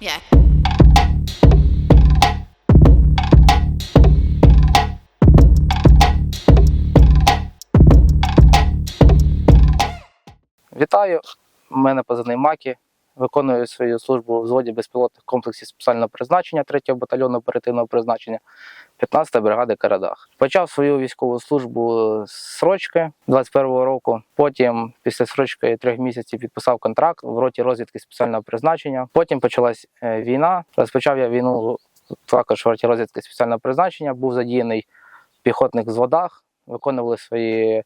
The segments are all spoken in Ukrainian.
Yeah. Вітаю, мене позивний Макі. Виконую свою службу у взводі безпілотних комплексів спеціального призначення 3-го батальйону оперативного призначення 15-ї бригади Карадах. Почав свою військову службу з срочки 21-го року. Потім, після срочки трьох місяців, підписав контракт в роті розвідки спеціального призначення. Потім почалась е, війна. Розпочав я війну також в роті розвідки спеціального призначення. Був задіяний в піхотних взводах, виконували свої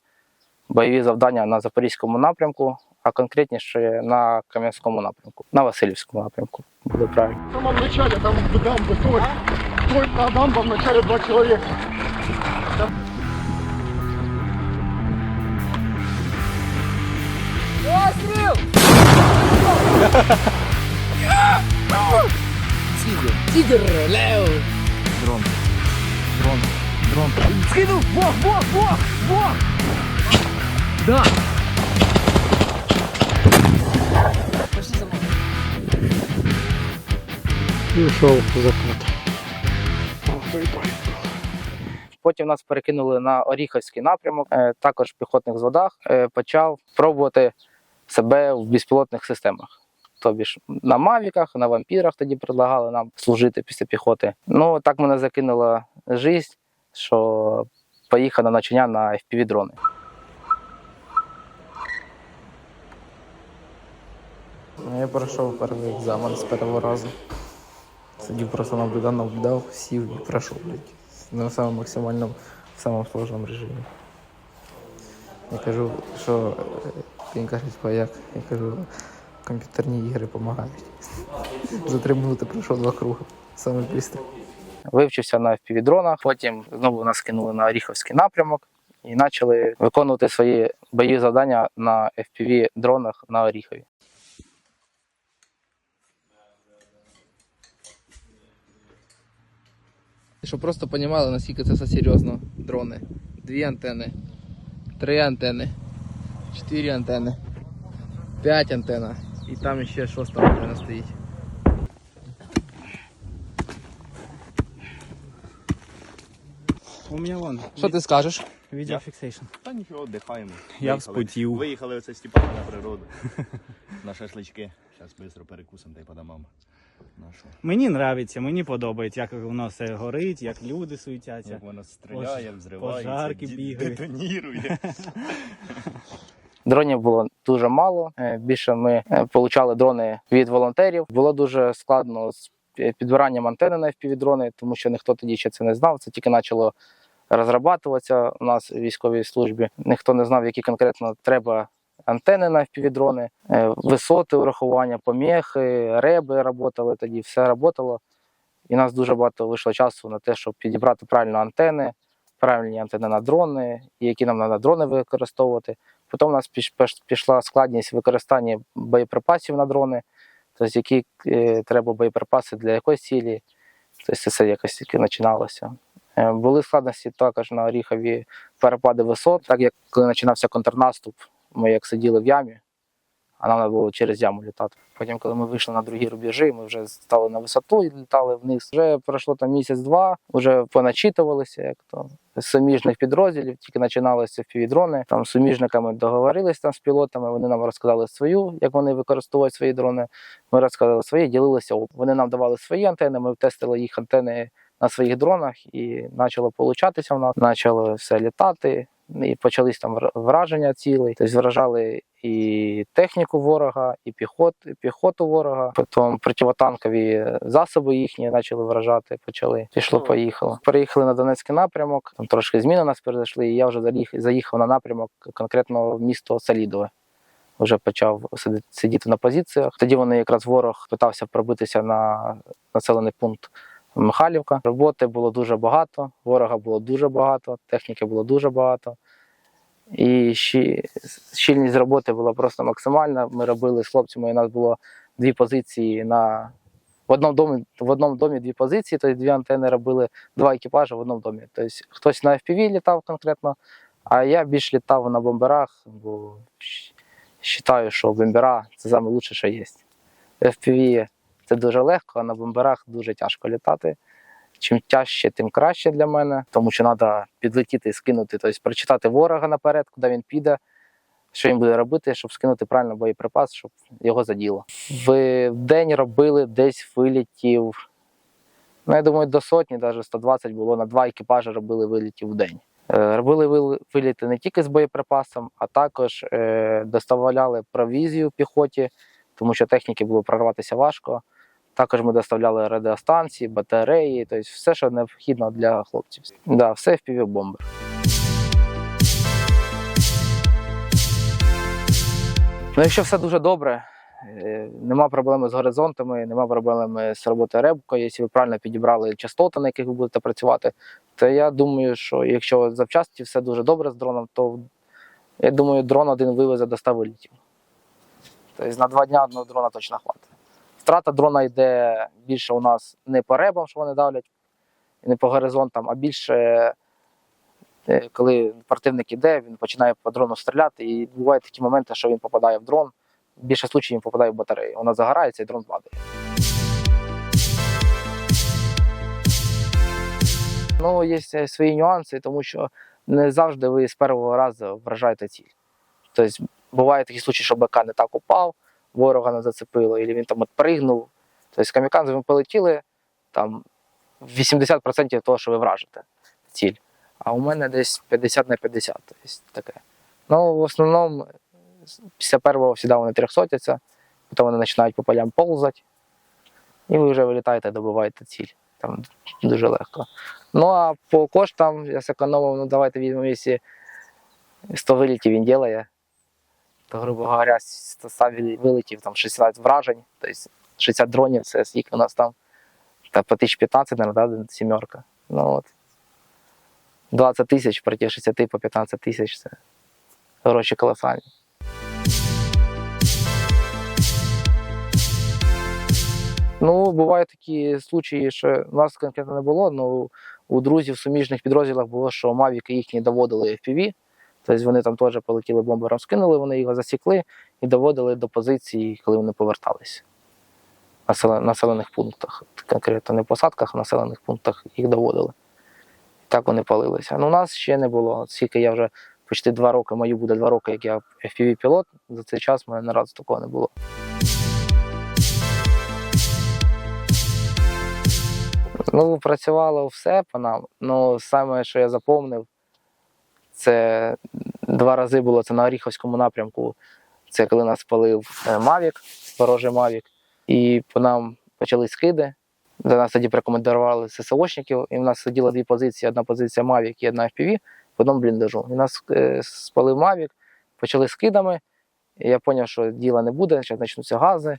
бойові завдання на Запорізькому напрямку, а конкретніше на Кам'янському напрямку, на Васильівському напрямку. Буде правильно. В самом начале там в дамбы, той, той на дамба в начале два человека. Потім нас перекинули на Оріховський напрямок, е, також в піхотних зводах. Е, Почав пробувати себе в безпілотних системах. Тобі ж на мавіках, на вампірах тоді предлагали нам служити після піхоти. Ну так мене закинула життя, що поїхав на навчання на FPV-дрони. Я пройшов перший екзамен з першого разу. Сидів просто наблюдав, наблюдав, сів і пройшов, блядь. На самому максимальному, самому сложному режимі. Я кажу, що е, він каже, як? Я кажу, комп'ютерні ігри допомагають. За три минути пройшов два круги. Саме быстро. Вивчився на FPV-дронах, потім знову нас кинули на Оріховський напрямок і почали виконувати свої бойові завдання на FPV-дронах на Оріхові. Щоб просто розуміли, наскільки це все серйозно. Дрони. Дві антени, три антени, чотири антени, п'ять антенн. І там ще шоста антенна стоїть. У меня вон. Що ти скажеш? Fixation. Та нічого, віддихаємо. Я Виїхали. вспотів. Виїхали оце Степана на природу. На шашлички. Зараз швидко перекусимо та й по домам. Нашу. Мені нравиться, мені подобається, як воно все горить, як люди суетяться. Як воно стріляє, взривається, пожарки бігають. детонірує. Дронів було дуже мало. Е, Більше ми е, получали дрони від волонтерів. Було дуже складно з підбиранням антени на FPV-дрони, тому що ніхто тоді ще це не знав. Це тільки почало розрабатуватися у нас у військовій службі. Ніхто не знав, які конкретно треба антени на FPV-дрони, Е, висоти урахування, поміхи, реби працювали тоді, все працювало. І нас дуже багато вийшло часу на те, щоб підібрати правильно антени, правильні антени на дрони, і які нам треба дрони використовувати. Потім у нас піш- піш- пішла складність використання боєприпасів на дрони, тобто які е, треба боєприпаси для якоїсь цілі. Тобто це якось тільки починалося. Е, були складності також на Оріхові перепади висот, так як коли починався контрнаступ, ми як сиділи в ямі, а нам треба було через яму літати. Потім, коли ми вийшли на другі рубежі, ми вже стали на висоту і літали вниз. Вже пройшло там місяць-два, вже поначитувалися, як то з суміжних підрозділів, тільки починалися впівдрони. Там з суміжниками договорились там з пілотами. Вони нам розказали свою, як вони використовують свої дрони. Ми розказали свої, ділилися. Вони нам давали свої антени. Ми тестили їх антени на своїх дронах, і почало получатися в нас. Почало все літати. І почались там враження цілей. Тобто вражали і техніку ворога, і піхот, піхоту ворога. Потім противотанкові засоби їхні почали вражати. Почали пішло, поїхало. Переїхали на Донецький напрямок. Там трошки зміни у нас перейшли. І я вже заїх- заїхав на напрямок конкретно в місто Салідове. Вже почав сидіти на позиціях. Тоді вони якраз ворог питався пробитися на населений пункт Михайлівка. Роботи було дуже багато, ворога було дуже багато, техніки було дуже багато. І щільність роботи була просто максимальна. Ми робили з хлопцями, у нас було дві позиції на в одному домі, в одному домі дві позиції, тобто дві антени робили два екіпажі в одному домі. Тобто хтось на FPV літав конкретно, а я більш літав на бомберах, бо вважаю, що бомбера це найкраще, що є. FPV це дуже легко, а на бомберах дуже тяжко літати. Чим тяжче, тим краще для мене, тому що треба підлетіти і скинути, тобто прочитати ворога наперед, куди він піде, що він буде робити, щоб скинути правильно боєприпас, щоб його заділо. В день робили десь вилітів. Ну, я думаю, до сотні, навіть 120 було на два екіпажі робили вилітів в день. Е, Робили виліти не тільки з боєприпасом, а також е, доставляли провізію піхоті, тому що техніки було прорватися важко. Також ми доставляли радіостанції, батареї, тобто все, що необхідно для хлопців. Да, все в півбомбер. Ну, якщо все дуже добре, е, нема проблеми з горизонтами, нема проблеми з роботою ребкою, якщо ви правильно підібрали частоти, на яких ви будете працювати, то я думаю, що якщо завчасті все дуже добре з дроном, то я думаю, дрон один вивезе до 100 вилітів. Тобто на два дня одного дрона точно хватить. Втрата дрона йде більше у нас не по ребам, що вони давлять, не по горизонтам, а більше е, коли противник іде, він починає по дрону стріляти, і бувають такі моменти, що він попадає в дрон. Більше случаїв попадає в батарею. Вона загорається і дрон падає. Ну, є свої нюанси, тому що не завжди ви з першого разу вражаєте ціль. Тобто буває такі случаї, що БК не так упав, ворога не зацепило, або він там отпригнув. Тобто камікадзе ми полетіли, там 80% того, що ви вражите ціль. А у мене десь 50 на 50. Тобто таке. Ну, в основному, після першого всіда вони трьохсотяться, потім вони починають по полям ползати, і ви вже вилітаєте, добиваєте ціль. Там дуже легко. Ну а по коштам я зекономив, ну давайте візьмемо, якщо 100 вилітів він робить, то, грубо говоря, 100 вилетів там 60 вражень, тобто 60 дронів, це скільки у нас там, та по 1015, наверное, да, сімерка. Ну от. 20 тисяч проти 60 по 15 тисяч це гроші колосальні. Ну, бувають такі случаї, що у нас конкретно не було, але у друзів в суміжних підрозділах було, що мавіки їхні доводили FPV, тобто вони там теж полетіли бомбером, скинули, вони його засікли і доводили до позиції, коли вони поверталися. В населен- населених пунктах, конкретно не в посадках, а населених пунктах їх доводили. Так вони палилися. Ну, у нас ще не було. От Скільки я вже почти два роки, мою буде два роки, як я FPV-пілот, за цей час в мене ні разу такого не було. Ну, працювало все по нам. Ну, саме, що я запомнив, це два рази було це на Оріховському напрямку. Це коли нас спалив е, Мавік, ворожий Мавік, і по нам почали скиди. До нас тоді прикомандували ССОшників, і в нас сиділо дві позиції: одна позиція Мавік і одна FPV в одному бліндажу. І нас е, спалив Мавік, почали скидами. І я зрозумів, що діла не буде, зараз почнуться гази.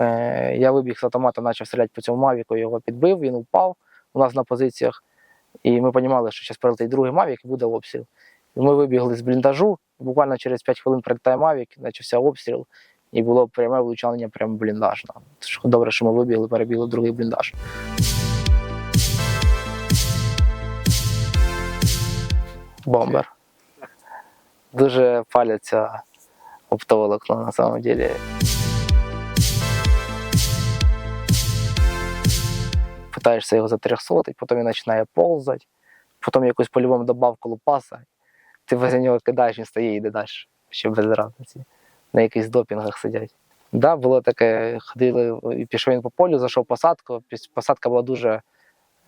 Е, Я вибіг з автомата, почав стріляти по цьому Мавіку, його підбив, він упав у нас на позиціях. І ми розуміли, що зараз прилетить другий Мавік і буде обстріл. І ми вибігли з бліндажу, і буквально через 5 хвилин прилітає Мавік, почався обстріл, і було пряме влучання прямо в бліндаж. Що Добре, що ми вибігли, перебігли другий бліндаж. Бомбер. Дуже паляться оптоволокно на самом деле. Питаєшся його затрясотить, потім він починає ползати, потім якусь по-любому добавку лупаса, ти возле нього кидаєш, він стає і йде далі. Ще без разниці. На якихось допінгах сидять. Да, було таке, ходили, і пішов він по полю, зайшов посадку. Посадка була дуже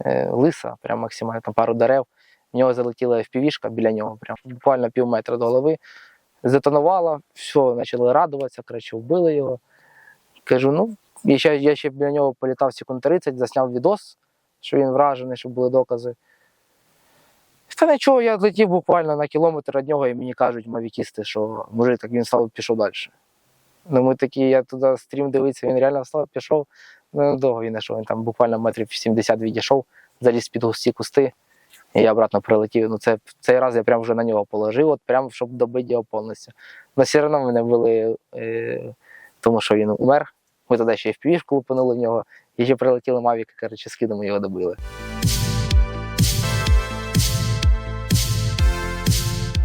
е, лиса, прям максимально там пару дерев. В нього залетіла FPV-шка біля нього, прям буквально пів метра до голови. Затонувала, все, почали радуватися, коротше, вбили його. Кажу, ну, і ще, я ще біля нього політав секунд 30, засняв відос, що він вражений, щоб були докази. Та нічого, я летів буквально на кілометр від нього, і мені кажуть мавікісти, що мужик так він став і пішов далі. Ну, ми такі, я туди стрім дивився, він реально встав, пішов. Ну, довго він йшов, він там буквально метрів 70 відійшов, заліз під густі кусти, і я обратно прилетів. Ну, це, цей раз я прям вже на нього положив, от прям, щоб добити його повністю. Але все одно мене ввели, е, тому що він умер. Ми тоді ще півішку лупанули в нього, і ще прилетіли мавіки, коротше, скидом його добили.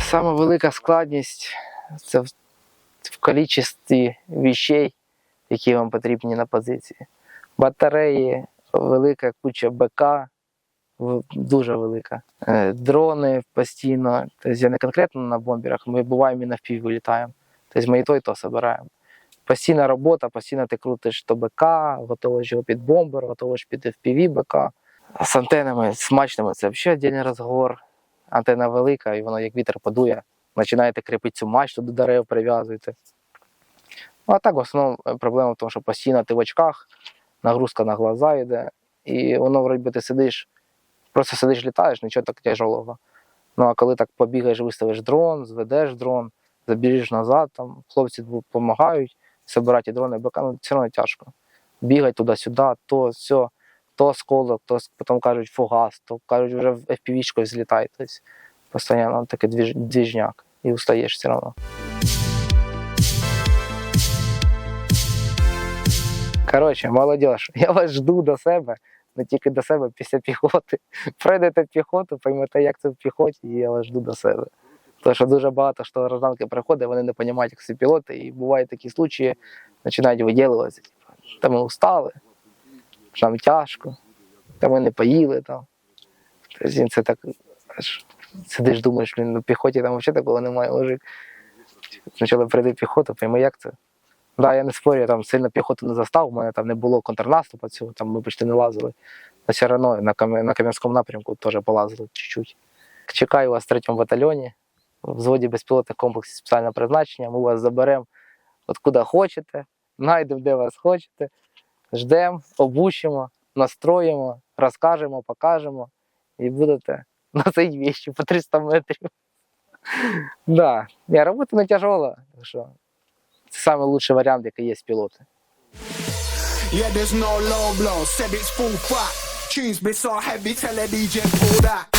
Саме велика складність це в, в кількості вещей, які вам потрібні на позиції. батареї, велика куча БК, дуже велика. Е, Дрони постійно. Тобто я не конкретно на бомберах, ми буваємо і на впів вилітаємо. Тобто ми і то, і то збираємо. Постійна робота, постійно ти крутиш то БК, готовиш його під бомбер, готовиш під FPV БК. З антенами смачними це взагалі віддільний розговор. Антенна велика, і воно як вітер подує. Починаєте кріпити цю мачту до дерев, прив'язуєте. Ну, а так, в основному е, проблема в тому, що постійно ти в очках, нагрузка на глаза йде, і воно вроді ти сидиш, просто сидиш, літаєш, нічого так тяжелого. Ну а коли так побігаєш, виставиш дрон, зведеш дрон, забіжиш назад, там хлопці допомагають збирати дрони, БК, ну все одно тяжко. Бігать туди-сюди, то все, то осколок, то потім кажуть фугас, то кажуть, вже в FPV-шкою злітай. Тобто постійно двіж, двіжняк і устаєш все одно. Коротше, молодіж, я вас жду до себе, не тільки до себе після піхоти. Пройдете піхоту, поймете, як це в піхоті, і я вас жду до себе. Тому що дуже багато що гражданки приходить, вони не розуміють, як це пілоти, і бувають такі случаї, починають виділюватися. Типу, та ми устали, що нам тяжко, та ми не поїли там. Це так сидиш, думаєш, блін, на піхоті там взагалі такого немає мужик. Спочатку прийде піхота, пойми, як це. Да, я не спорю, я там сильно піхоту не застав, у мене там не було контрнаступу цього, там ми почти не лазили. Але все одно на Кам'янському напрямку теж полазили чуть-чуть. Чекаю вас в третьому батальйоні, в взводі безпілотних комплексів спеціального призначення. Ми вас заберемо от куди хочете, знайдемо, де вас хочете, ждемо, обучимо, настроїмо, розкажемо, покажемо і будете носити вещи по 300 метрів. Да, я робота не тяжела, так що це найкращий варіант, який є з пілоти. Yeah, there's no low blow, said it's full fat. Tunes be so heavy, tell the DJ pull that.